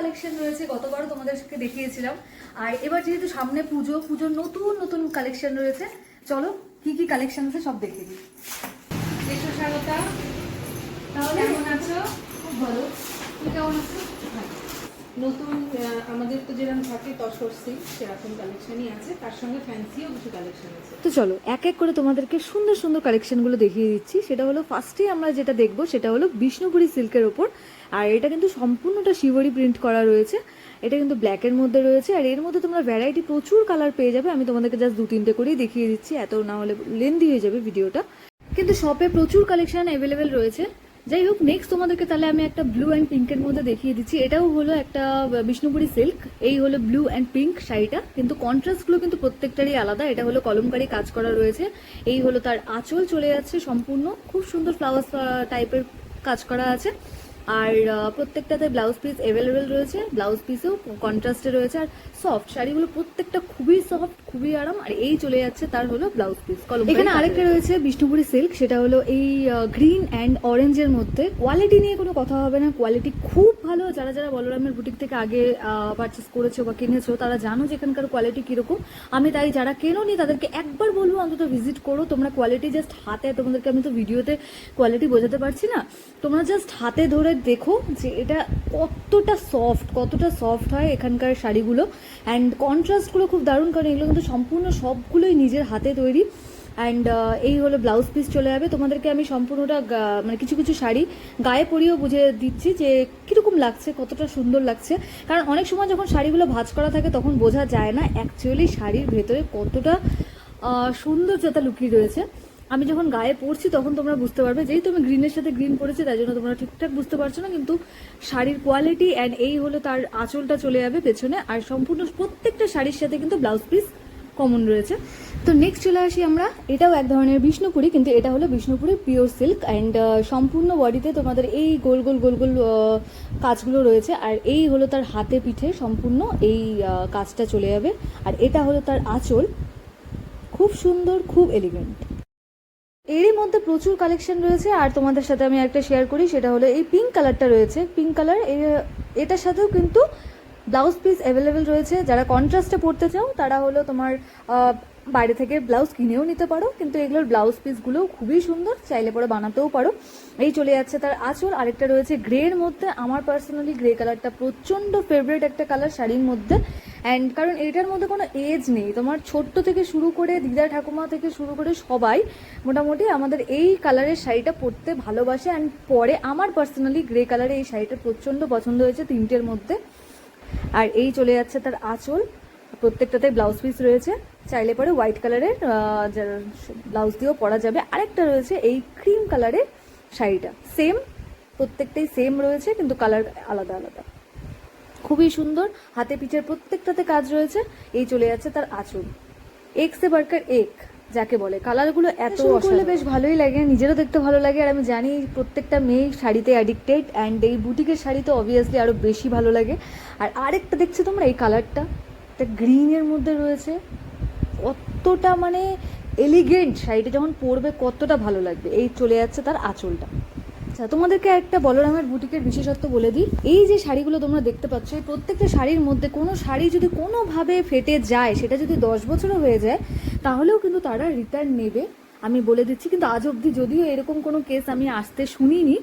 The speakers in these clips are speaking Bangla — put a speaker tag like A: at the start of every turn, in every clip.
A: কালেকশন রয়েছে গতবারও তোমাদেরকে দেখিয়েছিলাম। আর এবার যেহেতু সামনে পুজো পুজোর নতুন নতুন কালেকশন রয়েছে চলো কি কি কালেকশন আছে সব দেখে দিই।
B: এসো স্বাগতা
A: তাহলে
B: কেমন আছো?
A: খুব ভালো। তুমি কেমন আছো?
B: নতুন আমাদের তো যেরকম থাকে তসর সিল্ক, সেরকম কালেকশনই আছে। তার সঙ্গে ফ্যান্সিও কিছু কালেকশন আছে।
A: তো চলো, এক এক করে তোমাদেরকে সুন্দর সুন্দর কালেকশনগুলো দেখিয়ে দিচ্ছি। সেটা হলো ফার্স্টে আমরা যেটা দেখব, সেটা হলো বিষ্ণুপুরি সিল্কের ওপর। আর এটা কিন্তু সম্পূর্ণটা শিবরি প্রিন্ট করা রয়েছে। এটা কিন্তু ব্ল্যাকের মধ্যে রয়েছে। আর এর মধ্যে তোমরা ভ্যারাইটি প্রচুর কালার পেয়ে যাবে। আমি তোমাদেরকে জাস্ট দু তিনটে করেই দেখিয়ে দিচ্ছি। এত না হলে লেন্দি হয়ে যাবে ভিডিওটা। কিন্তু শপে প্রচুর কালেকশন অ্যাভেলেবেল রয়েছে। যাই হোক নেক্সট তোমাদেরকে তাহলে আমি একটা ব্লু অ্যান্ড পিঙ্কের মধ্যে দেখিয়ে দিচ্ছি। এটাও হলো একটা বিষ্ণুপুরি সিল্ক এই হলো ব্লু অ্যান্ড পিঙ্ক শাড়িটা। কিন্তু কন্ট্রাস্টগুলো কিন্তু প্রত্যেকটারই আলাদা। এটা হলো কলমকারি কাজ করা রয়েছে। এই হলো তার আঁচল চলে যাচ্ছে সম্পূর্ণ। খুব সুন্দর ফ্লাওয়ার টাইপের কাজ করা আছে। আর প্রত্যেকটাতে ব্লাউজ পিস অ্যাভেলেবেল রয়েছে। ব্লাউজ পিসেও কন্ট্রাস্টে রয়েছে। আর সফট শাড়িগুলো প্রত্যেকটা খুবই সফট খুবই আরাম। আর এই চলে যাচ্ছে তার হলো ব্লাউজ পিস এখানে আরেকটা রয়েছে বিষ্ণুপুরি সিল্ক সেটা হলো এই গ্রিন অ্যান্ড অরেঞ্জের মধ্যে। কোয়ালিটি নিয়ে কোনো কথা হবে না। কোয়ালিটি খুব ভালো। যারা যারা বলরামের বুটিক থেকে আগে পারচেস করেছ বা কিনেছো তারা জানো যে এখানকার কোয়ালিটি কীরকম। আমি তাই যারা কেনোনি তাদেরকে একবার বলব অন্তত ভিজিট করো। তোমরা কোয়ালিটি জাস্ট হাতে তোমাদেরকে আমি তো ভিডিওতে কোয়ালিটি বোঝাতে পারছি না। তোমরা জাস্ট হাতে ধরে দেখো যে এটা কতটা সফট কতটা সফট হয় এখানকার শাড়িগুলো। অ্যান্ড কন্ট্রাস্টগুলো খুব দারুণ, কারণ এগুলো কিন্তু সম্পূর্ণ সবগুলোই নিজের হাতে তৈরি। অ্যান্ড এই হলো ব্লাউজ পিস চলে যাবে। তোমাদেরকে আমি সম্পূর্ণটা মানে কিছু কিছু শাড়ি গায়ে পরিয়েও বুঝে দিচ্ছি যে কীরকম লাগছে, কতটা সুন্দর লাগছে। কারণ অনেক সময় যখন শাড়িগুলো ভাজ করা থাকে, তখন বোঝা যায় না অ্যাকচুয়ালি শাড়ির ভেতরে কতটা সৌন্দর্যতা লুকিয়ে রয়েছে। আমি যখন গায়ে পরছি তখন তোমরা বুঝতে পারবে যেহেতু আমি গ্রিনের সাথে গ্রিন পরেছি তাই জন্য তোমরা ঠিকঠাক বুঝতে পারছ না, কিন্তু শাড়ির কোয়ালিটি অ্যান্ড এই হলো তার আঁচলটা চলে যাবে পেছনে। আর সম্পূর্ণ প্রত্যেকটা শাড়ির সাথে কিন্তু ব্লাউজ পিস কমন রয়েছে। তো নেক্সট চলে আসি আমরা। এটাও এক ধরনের বিষ্ণুপুরি, কিন্তু এটা হলো বিষ্ণুপুরি পিওর সিল্ক অ্যান্ড সম্পূর্ণ বডিতে তোমাদের এই গোল গোল গোল গোল কাজগুলো রয়েছে। আর এই হলো তার হাতে পিঠে সম্পূর্ণ এই কাজটা চলে যাবে। আর এটা হলো তার আঁচল। খুব সুন্দর, খুব এলিগেন্ট এরই মধ্যে প্রচুর কালেকশন রয়েছে, আর তোমাদের সাথে আমি একটা শেয়ার করি, সেটা হলো এই পিঙ্ক কালারটা রয়েছে। পিঙ্ক কালার এটার সাথেও কিন্তু ব্লাউজ পিস অ্যাভেলেবেল রয়েছে। যারা কন্ট্রাস্টে পড়তে চাও, তারা হলো তোমার বাইরে থেকে ব্লাউজ কিনেও নিতে পারো। কিন্তু এগুলোর ব্লাউজ পিসগুলোও খুবই সুন্দর, চাইলে পরে বানাতেও পারো। এই চলে যাচ্ছে তার আঁচল। আরেকটা রয়েছে গ্রের মধ্যে। আমার পার্সোনালি গ্রে কালারটা প্রচণ্ড ফেভারিট একটা কালার শাড়ির মধ্যে। অ্যান্ড কারণ এটার মধ্যে কোনো এজ নেই। তোমার ছোট্ট থেকে শুরু করে দিদা ঠাকুমা থেকে শুরু করে সবাই মোটামুটি আমাদের এই কালারের শাড়িটা পরতে ভালোবাসে। অ্যান্ড পরে আমার পার্সোনালি গ্রে কালারে এই শাড়িটা প্রচণ্ড পছন্দ হয়েছে তিনটের মধ্যে। আর এই চলে যাচ্ছে তার আঁচল। প্রত্যেকটাতে ব্লাউজ পিস রয়েছে। চাইলে পরে হোয়াইট কালারের ব্লাউজ দিয়েও পরা যাবে। আরেকটা রয়েছে এই ক্রিম কালারের শাড়িটা। সেম প্রত্যেকটাই সেম রয়েছে, কিন্তু কালার আলাদা আলাদা। খুবই সুন্দর। হাতে পিঠের প্রত্যেকটাতে কাজ রয়েছে। এই চলে যাচ্ছে তার আঁচল। এক সে বার্কার এক। যাকে বলে। কালারগুলো এত করলে বেশ ভালোই লাগে নিজেরও দেখতে ভালো লাগে আর আমি জানি প্রত্যেকটা মেয়ে শাড়িতে অ্যাডিক্টেড অ্যান্ড এই বুটিকের শাড়ি তো অবভিয়াসলি আরও বেশি ভালো লাগে। আর আরেকটা দেখছ তোমরা এই কালারটা একটা গ্রিনের মধ্যে রয়েছে। কতটা মানে এলিগেন্ট শাড়িটা যখন পরবে কতটা ভালো লাগবে। এই চলে যাচ্ছে তার আঁচলটা। আচ্ছা তোমাদেরকে একটা বলরামের বুটিকের বিশেষত্ব বলে দিই। এই যে শাড়িগুলো তোমরা দেখতে পাচ্ছ এই প্রত্যেকটা শাড়ির মধ্যে কোনো শাড়ি যদি কোনোভাবে ফেটে যায় সেটা যদি দশ বছরও হয়ে যায় তাহলেও কিন্তু তারা রিটার্ন নেবে। আমি বলে দিচ্ছি কিন্তু আজ অবধি যদিও এরকম কোনো কেস আমি আসতে শুনিনি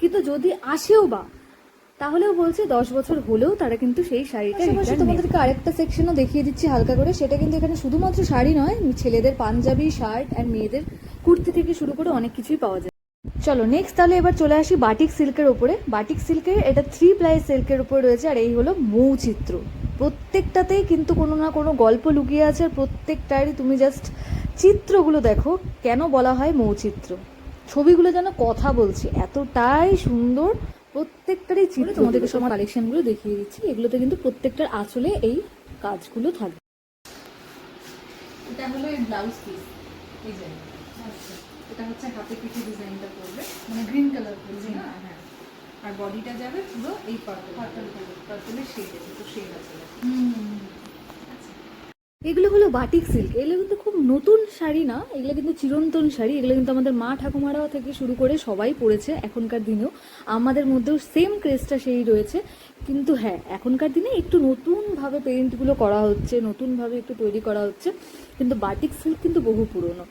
A: কিন্তু যদি আসেও বা তাহলেও বলছে দশ বছর হলেও তারা কিন্তু সেই শাড়িটা তোমাদেরকে আরেকটা সেকশনও দেখিয়ে দিচ্ছি হালকা করে সেটা কিন্তু এখানে শুধুমাত্র শাড়ি নয় ছেলেদের পাঞ্জাবি শার্ট আর মেয়েদের কুর্তি থেকে শুরু করে অনেক কিছুই পাওয়া যায়। চলো নেক্সট তাহলে এবার চলে আসি বাটিক সিল্কের ওপরে বাটিক সিল্কের এটা থ্রি প্লাই সিল্কের উপরে রয়েছে আর এই হলো মৌচিত্র প্রত্যেকটাতেই কিন্তু কোনো না কোনো গল্প লুকিয়ে আছে আর প্রত্যেকটারই তুমি জাস্ট চিত্রগুলো দেখো কেন বলা হয় মৌচিত্র ছবিগুলো যেন কথা বলছে এতটাই সুন্দর প্রত্যেকটারই চিত্র। তোমাদেরকে সব কালেকশনগুলো দেখিয়ে দিচ্ছি এগুলোতে কিন্তু প্রত্যেকটার আঁচলে এই কাজগুলো থাকবে।
B: এটা হলো ব্লাউজ পিস এই যে। এটা হচ্ছে হাতে পিঠে ডিজাইনটা করবে
A: মানে গ্রিন কালার করবে না?
B: হ্যাঁ। আর বডিটা যাবে পুরো এই পার্পল পার্পল পার্পলের শেড আছে তো শেড আছে।
A: হুম। এগুলো হলো বাটিক সিল্ক। এগুলো কিন্তু খুব নতুন শাড়ি না, এগুলো কিন্তু চিরন্তন শাড়ি। এগুলো কিন্তু আমাদের মা ঠাকুমারাও থেকে শুরু করে সবাই পরেছে এখনকার দিনেও। আমাদের মধ্যেও সেম ক্রেজটা সেই রয়েছে। কিন্তু হ্যাঁ এখনকার দিনে একটু নতুনভাবে পেইন্টগুলো করা হচ্ছে, নতুনভাবে একটু তৈরি করা হচ্ছে। কিন্তু বাটিক সিল্ক কিন্তু বহু পুরনো।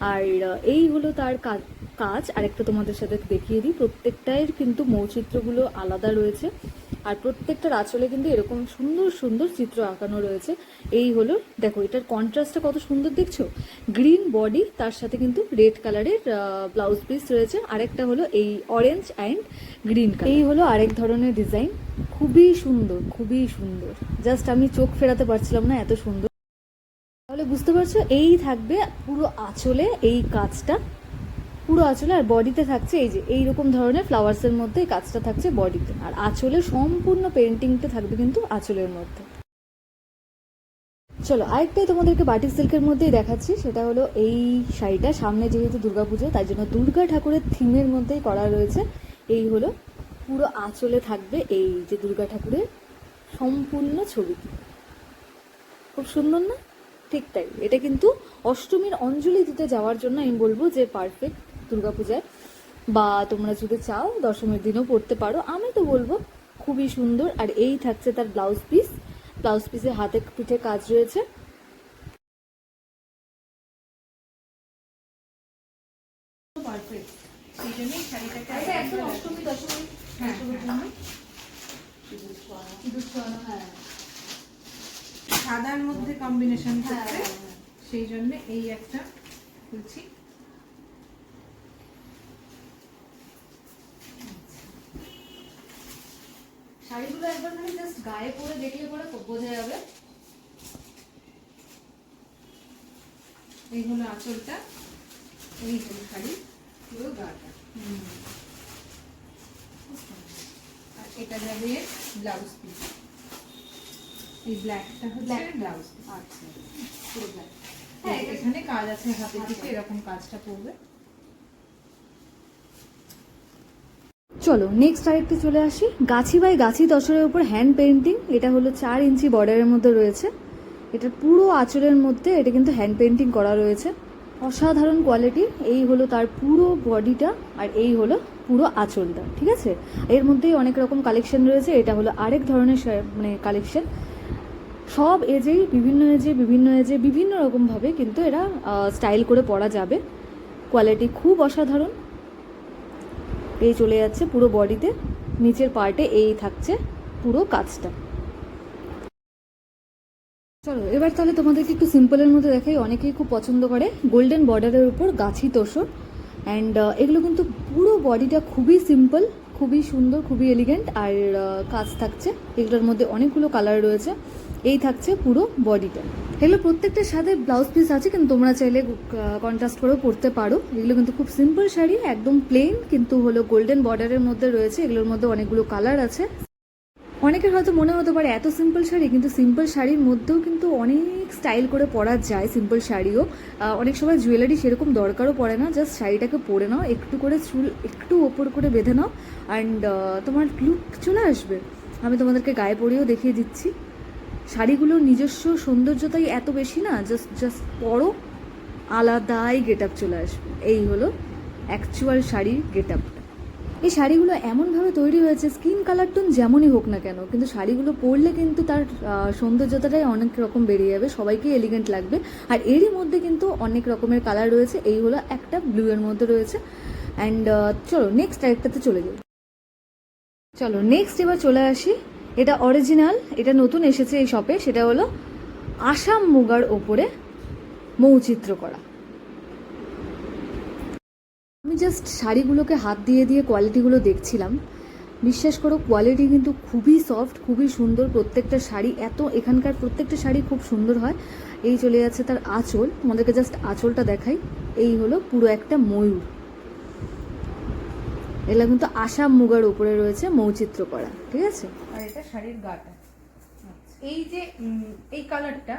A: আর এই হলো তার কাজ- আরেকটা তোমাদের সাথে দেখিয়ে দিই। প্রত্যেকটার কিন্তু মৌচিত্রগুলো আলাদা রয়েছে। আর প্রত্যেকটার আঁচলে কিন্তু এরকম সুন্দর সুন্দর চিত্র আঁকানো রয়েছে। এই হলো, দেখো, এটার কন্ট্রাস্টটা কত সুন্দর দেখছ? গ্রিন বডি তার সাথে কিন্তু রেড কালারের ব্লাউজ পিস রয়েছে। আরেকটা হলো এই অরেঞ্জ অ্যান্ড গ্রিন এই হলো আরেক ধরনের ডিজাইন খুবই সুন্দর খুবই সুন্দর। জাস্ট আমি চোখ ফেরাতে পারছিলাম না এত সুন্দর। তাহলে বুঝতে পারছ, এই থাকবে পুরো আঁচলে এই কাজটা। পুরো আঁচলে আর বডিতে থাকছে এই যে এই রকম ধরনের ফ্লাওয়ার্সের মধ্যে এই কাজটা থাকছে বডিতে। আর আঁচলে সম্পূর্ণ পেন্টিংটা থাকবে কিন্তু আঁচলের মধ্যে। চলো আরেকটাই তোমাদেরকে বাটিক সিল্কের মধ্যেই দেখাচ্ছি, সেটা হলো এই শাড়িটা। সামনে যেহেতু দুর্গাপুজো, তাই জন্য দুর্গা ঠাকুরের থিমের মধ্যেই করা রয়েছে। এই হলো পুরো আঁচলে থাকবে এই যে দুর্গা ঠাকুরের সম্পূর্ণ ছবিটি খুব সুন্দর না? ঠিক তাই। এটা কিন্তু অষ্টমীর অঞ্জলি দিতে যাওয়ার জন্য আমি বলব যে পারফেক্ট দুর্গাপূজায়। বা তোমরা যদি চাও দশমীর দিনও পড়তে পারো। আমি তো বলব খুবই সুন্দর আর এই থাকছে তার ব্লাউজ পিস ব্লাউজ পিসে হাতে পিঠে কাজ রয়েছে। দশমী
B: হ্যাঁ, হ্যাঁ।
A: সিঁদুর হ্যাঁ।
B: সাদার মধ্যে কম্বিনেশন। সেই জন্য এই একটা খুলছি
A: শাড়িগুলো একবার মানে জাস্ট গায়ে পরে দেখলে পরে বোঝা যাবে।
B: এই হলো আঁচলটা এই হলো শাড়ি পুরো গাটা। আর এটা যাবে ব্লাউজ পিস এই ব্ল্যাকটা হচ্ছে ব্লাউজ
A: আচ্ছা। পুরো black।
B: হ্যাঁ এখানে কাজ আছে হাতের দিকে
A: আচ্ছা।
B: এরকম কাজটা পড়বে
A: চলো নেক্সট আরেকটা চলে আসি। গাছি বাই গাছি তসরের উপর হ্যান্ড পেন্টিং এটা হলো চার ইঞ্চি বর্ডারের মধ্যে রয়েছে। এটা পুরো আঁচলের মধ্যে এটা কিন্তু হ্যান্ড পেন্টিং করা রয়েছে। অসাধারণ কোয়ালিটি এই হলো তার পুরো বডিটা আর এই হলো পুরো আঁচলটা, ঠিক আছে? এর মধ্যেই অনেক রকম কালেকশন রয়েছে, এটা হলো আরেক ধরনের মানে কালেকশন সব এজেই বিভিন্ন এজে বিভিন্ন এজে, বিভিন্ন রকমভাবে কিন্তু এরা স্টাইল করে পরা যাবে। কোয়ালিটি খুব অসাধারণ। এই চলে যাচ্ছে পুরো বডিতে, নিচের পার্টে এই থাকছে পুরো কাজটা। চলো, এবার তাহলে তোমাদেরকে একটু সিম্পলের মধ্যে দেখাই, অনেকেই খুব পছন্দ করে গোল্ডেন বর্ডারের উপর গাছি তোষর অ্যান্ড এগুলো কিন্তু পুরো বডিটা খুবই সিম্পল খুবই সুন্দর, খুবই এলিগেন্ট আর কাজ থাকছে। এগুলোর মধ্যে অনেকগুলো কালার রয়েছে। এই থাকছে পুরো বডিটা এগুলো প্রত্যেকটার সাথে ব্লাউজ পিস আছে, কিন্তু তোমরা চাইলে কন্ট্রাস্ট করেও পরতে পারো। এগুলো কিন্তু খুব সিম্পল শাড়ি, একদম প্লেন কিন্তু হলো গোল্ডেন বর্ডারের মধ্যে রয়েছে। এগুলোর মধ্যে অনেকগুলো কালার আছে। অনেকের হয়তো মনে হতে পারে, এত সিম্পল শাড়ি, কিন্তু সিম্পল শাড়ির মধ্যেও কিন্তু অনেক স্টাইল করে পরা যায় সিম্পল শাড়িও। অনেক সময় জুয়েলারি সেরকম দরকারও পড়ে না জাস্ট শাড়িটাকে পরে নাও, একটু করে চুল, একটু ওপর করে বেঁধে নাও অ্যান্ড তোমার লুক চলে আসবে। আমি তোমাদেরকে গায়ে পরেও দেখিয়ে দিচ্ছি। শাড়িগুলোর নিজস্ব সৌন্দর্যতাই এত বেশি না জাস্ট জাস্ট পরো, আলাদাই গেট আপ চলে আসবে। এই হলো অ্যাকচুয়াল শাড়ির গেট আপটা এই শাড়িগুলো এমনভাবে তৈরি হয়েছে স্কিন কালার টোন যেমনই হোক না কেন, কিন্তু শাড়িগুলো পরলে কিন্তু তার সৌন্দর্যতাটাই অনেক রকম বেরিয়ে যাবে সবাইকে এলিগেন্ট লাগবে। আর এরই মধ্যে কিন্তু অনেক রকমের কালার রয়েছে, এই হলো একটা ব্লু এর মধ্যে রয়েছে। অ্যান্ড চলো নেক্সট আরেকটাতে চলে যাই। চলো নেক্সট এবার চলে আসি, এটা অরিজিনাল এটা নতুন এসেছে এই শপে সেটা হলো আসাম মুগার ওপরে মৌচিত্র করা। আমি জাস্ট শাড়িগুলোকে হাত দিয়ে দিয়ে কোয়ালিটিগুলো দেখছিলাম। বিশ্বাস করো কোয়ালিটি কিন্তু খুবই সফট খুবই সুন্দর। প্রত্যেকটা শাড়ি এত, এখানকার প্রত্যেকটা শাড়ি খুব সুন্দর হয়। এই চলে যাচ্ছে তার আঁচল। তোমাদেরকে জাস্ট আঁচলটা দেখাই। এই হলো পুরো একটা ময়ূর। এগুলো কিন্তু আসাম মুগার উপরে রয়েছে মৌচিত্র করা, ঠিক আছে?
B: আর এটা শাড়ির গাটা। এই যে এই কালারটা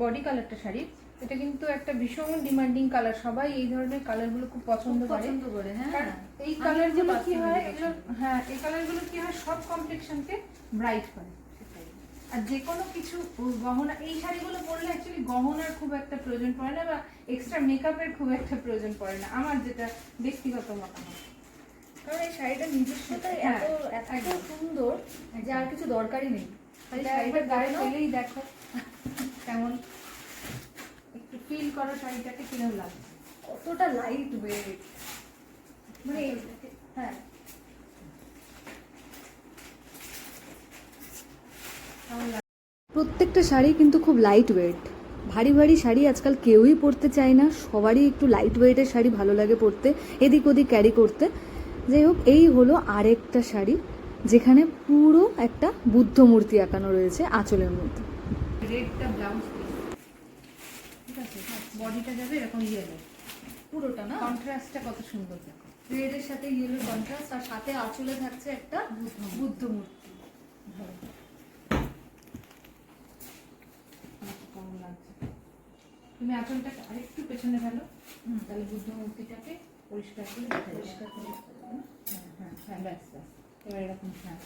B: বডি কালারটা শাড়ির এটা কিন্তু একটা ভীষণ ডিমান্ডিং কালার সবাই এই ধরনের কালারগুলো খুব পছন্দ করে।
A: করে
B: কারণ এই
A: আমি
B: কালারগুলো কি হয় হ্যাঁ এই কালারগুলো কি হয় সব কমপ্লেকশনকে ব্রাইট করে। আর যে কোনো কিছু গহনা এই শাড়িগুলো পরলে অ্যাকচুয়ালি গহনার খুব একটা প্রয়োজন পড়ে না বা এক্সট্রা মেকআপের খুব একটা প্রয়োজন পড়ে না। আমার যেটা ব্যক্তিগত মতামত।
A: কারণ এই শাড়িটা নিজস্বতাই
B: হ্যাঁ,
A: এত এত সুন্দর যে আর কিছু দরকারই নেই। খালি শাড়িটা
B: গায়ে
A: গায়ে
B: দেখো। কেমন? ফিল করো শাড়িটাকে কিরম লাগছে?
A: কতটা লাইট ওয়েট মানে হ্যাঁ। প্রত্যেকটা শাড়ি কিন্তু খুব লাইট ওয়েট ভারী ভারী শাড়ি আজকাল কেউই পরতে চায় না। সবারই একটু লাইট ওয়েটের শাড়ি ভালো লাগে পরতে এদিক ওদিক ক্যারি করতে। যাই হোক এই হলো আরেকটা শাড়ি যেখানে পুরো একটা বুদ্ধ মূর্তি আঁকানো রয়েছে আঁচলের মধ্যে।
B: রেডটা ব্লাউজ ঠিক আছে বডিটা যাবে এরকম ইয়েলো
A: পুরোটা না?
B: কন্ট্রাস্টটা কত সুন্দর দেখো।
A: রেডের সাথে ইয়েলো কন্ট্রাস্ট আর সাথে আঁচলে থাকছে একটা বুদ্ধ মূর্তি।
B: তুমি আঁচলটাকে আরেকটু পেছনে ফেলো। তাহলে বুদ্ধ মূর্তিটাকে পরিষ্কার করে
A: পরিষ্কার করে?
B: হ্যাঁ হ্যাঁ হ্যাঁ ব্যাস ব্যাস। এবার এরকম হ্যাঁ।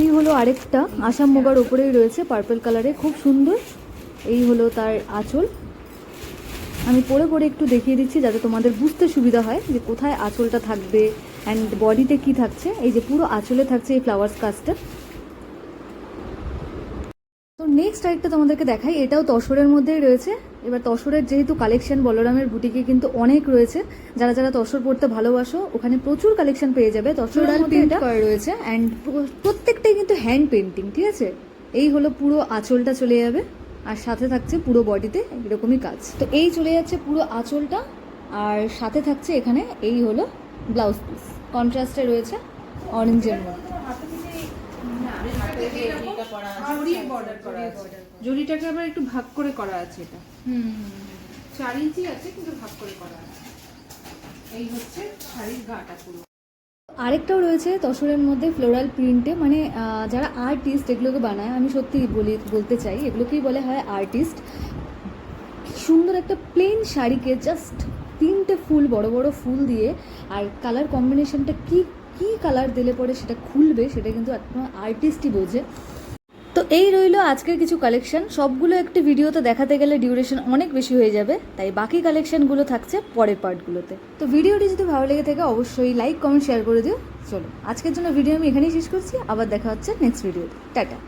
A: এই হলো আরেকটা আসাম মোগার ওপরেই রয়েছে পার্পল কালারে খুব সুন্দর। এই হলো তার আঁচল। আমি পরে পরে একটু দেখিয়ে দিচ্ছি যাতে তোমাদের বুঝতে সুবিধা হয় যে কোথায় আঁচলটা থাকবে অ্যান্ড বডিতে কি থাকছে। এই যে পুরো আঁচলে থাকছে এই ফ্লাওয়ার্স কাজটা তো নেক্সট আরেকটা তোমাদেরকে দেখাই এটাও তসরের মধ্যেই রয়েছে। এবার তসরের যেহেতু কালেকশন বলরামের বুটিকে কিন্তু অনেক রয়েছে। যারা যারা তসর পড়তে ভালোবাসো ওখানে প্রচুর কালেকশন পেয়ে যাবে। তসর প্রিন্ট করা রয়েছে। অ্যান্ড প্রত্যেকটাই কিন্তু হ্যান্ড পেন্টিং ঠিক আছে? এই হলো পুরো আঁচলটা চলে যাবে আর সাথে থাকছে পুরো বডিতে এরকমই কাজ। তো এই চলে যাচ্ছে পুরো আঁচলটা আর সাথে থাকছে এখানে এই হলো ব্লাউজ পিস কন্ট্রাস্টে রয়েছে অরেঞ্জের মধ্যে।
B: জরিটাকে আবার একটু ভাগ করে করা আছে এটা। চার ইঞ্চি আছে কিন্তু ভাগ করে করা আছে। এই হচ্ছে শাড়ির গাটা পুরো।
A: আরেকটাও রয়েছে তসরের মধ্যে ফ্লোরাল প্রিন্টে মানে যারা আর্টিস্ট এগুলোকে বানায় আমি সত্যি বলি বলতে চাই এগুলোকেই বলে হয় আর্টিস্ট সুন্দর একটা প্লেন শাড়িকে জাস্ট তিনটে ফুল বড় বড় ফুল দিয়ে আর কালার কম্বিনেশনটা কি কি কালার দিলে পরে সেটা খুলবে সেটা কিন্তু একদম আর্টিস্টই বোঝে। তো এই রইল আজকের কিছু কালেকশন সবগুলো একটি ভিডিওতে দেখাতে গেলে ডিউরেশন অনেক বেশি হয়ে যাবে, তাই বাকি কালেকশনগুলো থাকছে পরের পার্টগুলোতে তো ভিডিওটি যদি ভালো লেগে থাকে, অবশ্যই লাইক কমেন্ট শেয়ার করে দিও। চলো, আজকের জন্য ভিডিও আমি এখানেই শেষ করছি। আবার দেখা হচ্ছে নেক্সট ভিডিওতে টাটা।